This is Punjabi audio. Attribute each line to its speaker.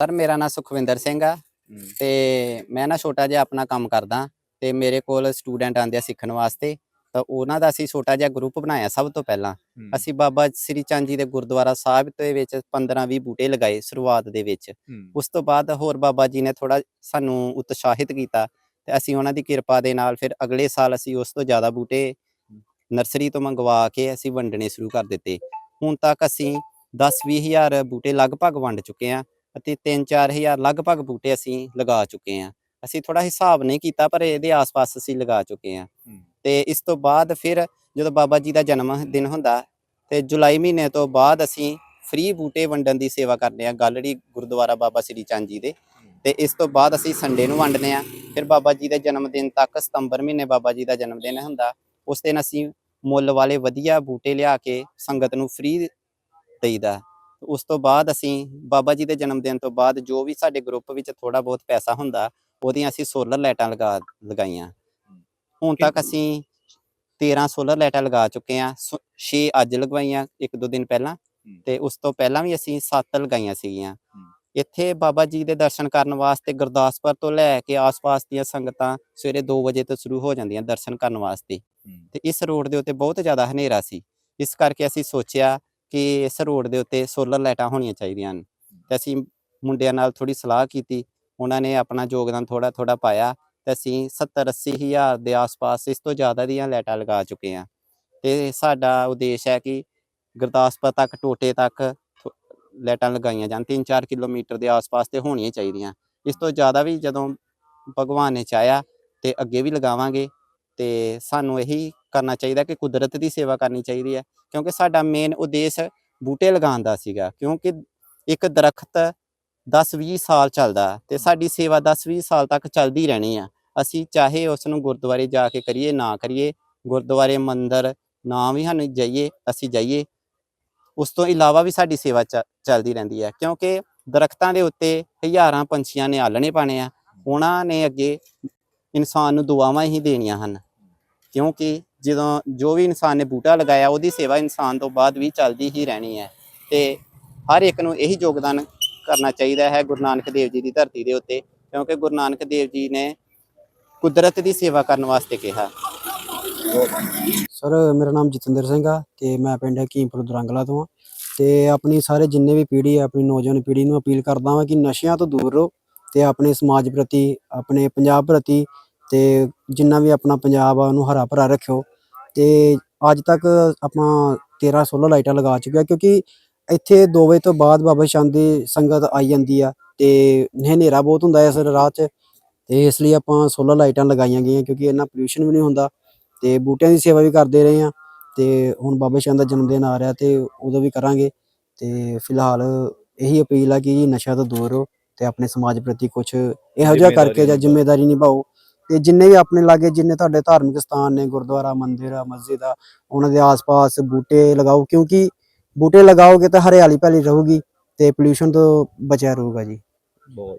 Speaker 1: ਸਰ ਮੇਰਾ ਨਾਮ ਸੁਖਵਿੰਦਰ ਸਿੰਘ ਆ ਤੇ ਮੈਂ ਨਾ ਛੋਟਾ ਜਿਹਾ ਆਪਣਾ ਕੰਮ ਕਰਦਾ ਤੇ ਮੇਰੇ ਕੋਲ ਸਟੂਡੈਂਟ ਆਉਂਦੇ ਆ ਸਿੱਖਣ ਵਾਸਤੇ। ਤਾਂ ਉਹਨਾਂ ਦਾ ਅਸੀਂ ਛੋਟਾ ਜਿਹਾ ਗਰੁੱਪ ਬਣਾਇਆ ਸਭ ਤੋਂ ਪਹਿਲਾਂ। ਅਸੀਂ ਬਾਬਾ ਸ੍ਰੀ ਚੰਦ ਜੀ ਦੇ ਗੁਰਦੁਆਰਾ ਸਾਹਿਬ ਦੇ ਵਿੱਚ 15-20 ਬੂਟੇ ਲਗਾਏ ਸ਼ੁਰੂਆਤ ਦੇ ਵਿੱਚ। ਉਸ ਤੋਂ ਬਾਅਦ ਹੋਰ ਬਾਬਾ ਜੀ ਨੇ ਥੋੜਾ ਸਾਨੂੰ ਉਤਸ਼ਾਹਿਤ ਕੀਤਾ ਤੇ ਅਸੀਂ ਉਹਨਾਂ ਦੀ ਕਿਰਪਾ ਦੇ ਨਾਲ ਫਿਰ ਅਗਲੇ ਸਾਲ ਅਸੀਂ ਉਸ ਤੋਂ ਜ਼ਿਆਦਾ ਬੂਟੇ ਨਰਸਰੀ ਤੋਂ ਮੰਗਵਾ ਕੇ ਅਸੀਂ ਵੰਡਣੇ ਸ਼ੁਰੂ ਕਰ ਦਿੱਤੇ। ਹੁਣ ਤੱਕ ਅਸੀਂ 10-20 ਹਜ਼ਾਰ ਬੂਟੇ ਲਗਭਗ ਵੰਡ ਚੁੱਕੇ ਹਾਂ। ਅਤੇ 3-4 ਹਜ਼ਾਰ ਲਗਭਗ ਬੂਟੇ ਅਸੀਂ ਲਗਾ ਚੁੱਕੇ ਹਾਂ। ਅਸੀਂ ਥੋੜਾ ਹਿਸਾਬ ਨਹੀਂ ਕੀਤਾ ਪਰ ਇਹਦੇ ਆਸ-ਪਾਸ ਅਸੀਂ ਲਗਾ ਚੁੱਕੇ ਹਾਂ। ਤੇ ਇਸ ਤੋਂ ਬਾਅਦ ਫਿਰ ਜਦੋਂ ਬਾਬਾ ਜੀ ਦਾ ਜਨਮ ਦਿਨ ਹੁੰਦਾ ਤੇ ਜੁਲਾਈ ਮਹੀਨੇ ਤੋਂ ਬਾਅਦ ਅਸੀਂ ਫ੍ਰੀ ਬੂਟੇ ਵੰਡਣ ਦੀ ਸੇਵਾ ਕਰਦੇ ਹਾਂ ਗਾਲੜੀ ਗੁਰਦੁਆਰਾ ਬਾਬਾ ਸ੍ਰੀ ਚੰਦ ਜੀ ਦੇ। ਤੇ ਇਸ ਤੋਂ ਬਾਅਦ ਅਸੀਂ ਸੰਡੇ ਨੂੰ ਵੰਡਨੇ ਆ ਫਿਰ ਬਾਬਾ ਜੀ ਦੇ ਜਨਮ ਦਿਨ ਤੱਕ ਸਤੰਬਰ ਮਹੀਨੇ ਬਾਬਾ ਜੀ ਦਾ ਜਨਮ ਦਿਨ ਹੁੰਦਾ। ਉਸ ਦਿਨ ਅਸੀਂ ਮੁੱਲ ਵਾਲੇ ਵਧੀਆ ਬੂਟੇ ਲਿਆ ਕੇ ਸੰਗਤ ਨੂੰ ਫ੍ਰੀ ਦੇਈਦਾ। ਉਸ ਤੋਂ ਬਾਅਦ ਅਸੀਂ ਬਾਬਾ ਜੀ ਦੇ ਜਨਮ ਦਿਨ ਤੋਂ ਬਾਅਦ ਜੋ ਵੀ ਸਾਡੇ ਗਰੁੱਪ ਵਿੱਚ ਥੋੜਾ ਬਹੁਤ ਪੈਸਾ ਹੁੰਦਾ ਉਹਦੀਆਂ ਅਸੀਂ ਸੋਲਰ ਲਾਈਟਾਂ ਲਗਾ ਲਗਾਈਆਂ। ਹੁਣ ਤੱਕ ਅਸੀਂ 13 ਸੋਲਰ ਲਾਈਟਾਂ ਲਗਾ ਚੁੱਕੇ ਆ 6 ਅੱਜ ਲਗਵਾਈਆਂ ਇੱਕ ਦੋ ਦਿਨ ਪਹਿਲਾਂ ਤੇ ਉਸ ਤੋਂ ਪਹਿਲਾਂ ਵੀ ਅਸੀਂ 7 ਲਗਾਈਆਂ ਸੀਗੀਆਂ। ਇੱਥੇ ਬਾਬਾ ਜੀ ਦੇ ਦਰਸ਼ਨ ਕਰਨ ਵਾਸਤੇ ਗੁਰਦਾਸਪੁਰ ਤੋਂ ਲੈ ਕੇ ਆਸ-ਪਾਸ ਦੀਆਂ ਸੰਗਤਾਂ ਸਵੇਰੇ 2 ਵਜੇ ਤੋਂ ਸ਼ੁਰੂ ਹੋ ਜਾਂਦੀਆਂ ਦਰਸ਼ਨ ਕਰਨ ਵਾਸਤੇ। ਤੇ ਇਸ ਰੋਡ ਦੇ ਉੱਤੇ ਬਹੁਤ ਜ਼ਿਆਦਾ ਹਨੇਰਾ ਸੀ। ਇਸ ਕਰਕੇ ਅਸੀਂ ਸੋਚਿਆ ਕਿ ਇਸ ਰੋਡ ਦੇ ਉੱਤੇ ਸੋਲਰ ਲਾਈਟਾਂ ਹੋਣੀਆਂ ਚਾਹੀਦੀਆਂ ਹਨ। ਤੇ ਅਸੀਂ ਮੁੰਡਿਆਂ ਨਾਲ ਥੋੜੀ ਸਲਾਹ ਕੀਤੀ, ਉਹਨਾਂ ਨੇ ਆਪਣਾ ਯੋਗਦਾਨ ਥੋੜਾ ਥੋੜਾ ਪਾਇਆ ਤੇ ਅਸੀਂ 70 80 ਹਜ਼ਾਰ ਦੇ ਆਸ-ਪਾਸ ਇਸ ਤੋਂ ਜ਼ਿਆਦਾ ਦੀਆਂ ਲਾਈਟਾਂ ਲਗਾ ਚੁੱਕੇ ਹਾਂ। ਤੇ ਸਾਡਾ ਉਦੇਸ਼ ਹੈ ਕਿ ਗੁਰਦਾਸਪੁਰ ਤੱਕ, ਟੋਟੇ ਤੱਕ ਲਾਈਟਾਂ ਲਗਾਈਆਂ ਜਾਣ। 3-4 ਕਿਲੋਮੀਟਰ ਦੇ ਆਸ-ਪਾਸ ਤੇ ਹੋਣੀਆਂ ਚਾਹੀਦੀਆਂ। ਇਸ ਤੋਂ ਜ਼ਿਆਦਾ ਵੀ ਜਦੋਂ ਭਗਵਾਨ ਨੇ ਚਾਹਿਆ ਤੇ ਅੱਗੇ ਵੀ ਲਗਾਵਾਂਗੇ ਤੇ ਸਾਨੂੰ ਇਹੀ ਕਰਨਾ ਚਾਹੀਦਾ ਕਿ ਕੁਦਰਤ ਦੀ ਸੇਵਾ ਕਰਨੀ ਚਾਹੀਦੀ ਹੈ, ਕਿਉਂਕਿ ਸਾਡਾ ਮੇਨ ਉਦੇਸ਼ ਬੂਟੇ ਲਗਾਉਣ ਦਾ ਸੀਗਾ, ਕਿਉਂਕਿ ਇੱਕ ਦਰਖਤ 10-20 ਸਾਲ ਚੱਲਦਾ ਤੇ ਸਾਡੀ ਸੇਵਾ 10-20 ਸਾਲ ਤੱਕ ਚੱਲਦੀ ਰਹਿਣੀ ਆ। ਅਸੀਂ ਚਾਹੇ ਉਸ ਨੂੰ ਗੁਰਦੁਆਰੇ ਜਾ ਕੇ ਕਰੀਏ, ਨਾ ਕਰੀਏ, ਗੁਰਦੁਆਰੇ ਮੰਦਰ ਨਾ ਵੀ ਸਾਨੂੰ ਜਾਈਏ, ਅਸੀਂ ਜਾਈਏ, ਉਸ ਤੋਂ ਇਲਾਵਾ ਵੀ ਸਾਡੀ ਸੇਵਾ ਚ- ਚੱਲਦੀ ਰਹਿੰਦੀ ਹੈ, ਕਿਉਂਕਿ ਦਰਖਤਾਂ ਦੇ ਉੱਤੇ ਹਜ਼ਾਰਾਂ ਪੰਛੀਆਂ ਨੇ ਆਲਣੇ ਪਾਣੇ ਆ, ਉਹਨਾਂ ਨੇ ਅੱਗੇ ਇਨਸਾਨ ਨੂੰ ਦੁਆਵਾਂ ਹੀ ਦੇਣੀਆਂ ਹਨ, ਕਿਉਂਕਿ ਜਦੋਂ ਜੋ ਵੀ ਇਨਸਾਨ ਨੇ ਬੂਟਾ ਲਗਾਇਆ, ਉਹਦੀ ਸੇਵਾ ਇਨਸਾਨ ਤੋਂ ਬਾਅਦ ਵੀ ਚੱਲਦੀ ਹੀ ਰਹਿਣੀ ਹੈ। ਤੇ ਹਰ ਇੱਕ ਨੂੰ ਇਹੀ ਯੋਗਦਾਨ ਕਰਨਾ ਚਾਹੀਦਾ ਹੈ ਗੁਰੂ ਨਾਨਕ ਦੇਵ ਜੀ ਦੀ ਧਰਤੀ ਦੇ ਉੱਤੇ, ਕਿਉਂਕਿ ਗੁਰੂ ਨਾਨਕ ਦੇਵ ਜੀ ਨੇ ਕੁਦਰਤ ਦੀ ਸੇਵਾ ਕਰਨ ਵਾਸਤੇ ਕਿਹਾ।
Speaker 2: ਸਰ, ਮੇਰਾ ਨਾਮ ਜਤਿੰਦਰ ਸਿੰਘ ਆ ਤੇ ਮੈਂ ਪਿੰਡ ਹਕੀਮਪੁਰ ਦੁਰੰਗਲਾ ਤੋਂ ਆ। ਤੇ ਆਪਣੀ ਸਾਰੇ ਜਿੰਨੇ ਵੀ ਪੀੜ੍ਹੀ ਆ, ਆਪਣੀ ਨੌਜਵਾਨ ਪੀੜ੍ਹੀ ਨੂੰ ਅਪੀਲ ਕਰਦਾ ਹਾਂ ਕਿ ਨਸ਼ਿਆਂ ਤੋਂ ਦੂਰ ਰਹੋ ਤੇ ਆਪਣੇ ਸਮਾਜ ਪ੍ਰਤੀ, ਆਪਣੇ ਪੰਜਾਬ ਪ੍ਰਤੀ ਤੇ ਜਿੰਨਾ ਵੀ ਆਪਣਾ ਪੰਜਾਬ ਆ, ਉਹਨੂੰ ਹਰਾ ਭਰਾ ਰੱਖਿਓ। ਤੇ ਅੱਜ ਤੱਕ ਆਪਾਂ 13 16 ਲਾਈਟਾਂ ਲਗਾ ਚੁੱਕੇ ਆ ਕਿਉਂਕਿ ਇੱਥੇ 2 ਵਜੇ ਤੋਂ ਬਾਅਦ ਬਾਬਾ ਸ਼ਾਨ ਦੀ ਸੰਗਤ ਆਈ ਜਾਂਦੀ ਆ ਤੇ ਹਨੇਰਾ ਬਹੁਤ ਹੁੰਦਾ ਇਸ ਰਾਹ 'ਚ ਤੇ ਇਸ ਲਈ ਆਪਾਂ 16 ਲਾਈਟਾਂ ਲਗਾਈਆਂ ਗਈਆਂ ਕਿਉਂਕਿ ਇਹਨਾਂ ਪੋਲੂਸ਼ਨ ਵੀ ਨਹੀਂ ਹੁੰਦਾ ਤੇ ਬੂਟਿਆਂ ਦੀ ਸੇਵਾ ਵੀ ਕਰਦੇ ਰਹੇ ਆ ਤੇ ਹੁਣ ਬਾਬਾ ਸ਼ਾਨ ਦਾ ਜਨਮ ਦਿਨ ਆ ਰਿਹਾ ਤੇ ਉਦੋਂ ਵੀ ਕਰਾਂਗੇ ਤੇ ਫਿਲਹਾਲ ਇਹੀ ਅਪੀਲ ਆ ਕਿ ਨਸ਼ਾ ਤੋਂ ਦੂਰ ਰਹੋ ਤੇ ਆਪਣੇ ਸਮਾਜ ਪ੍ਰਤੀ ਕੁਝ ਇਹੋ ਜਿਹਾ ਕਰਕੇ ਜਾਂ ਜ਼ਿੰਮੇਵਾਰੀ ਨਿਭਾਓ। ਤੇ ਜਿੰਨੇ ਵੀ ਆਪਣੇ ਲਾਗੇ ਜਿੰਨੇ ਤੁਹਾਡੇ ਧਾਰਮਿਕ ਸਥਾਨ ਨੇ, ਗੁਰਦੁਆਰਾ, ਮੰਦਿਰ ਆ ਮਸਜਿਦ ਆ, ਉਹਨਾਂ ਦੇ ਆਸ-ਪਾਸ ਬੂਟੇ ਲਗਾਓ, ਕਿਉਂਕਿ ਬੂਟੇ ਲਗਾਓਗੇ ਤਾਂ ਹਰਿਆਲੀ ਭਲੀ ਰਹੂਗੀ ਤੇ ਪੋਲੂਸ਼ਨ ਤੋਂ ਬਚਿਆ ਰਹੂਗਾ ਜੀ।
Speaker 3: ਬਹੁਤ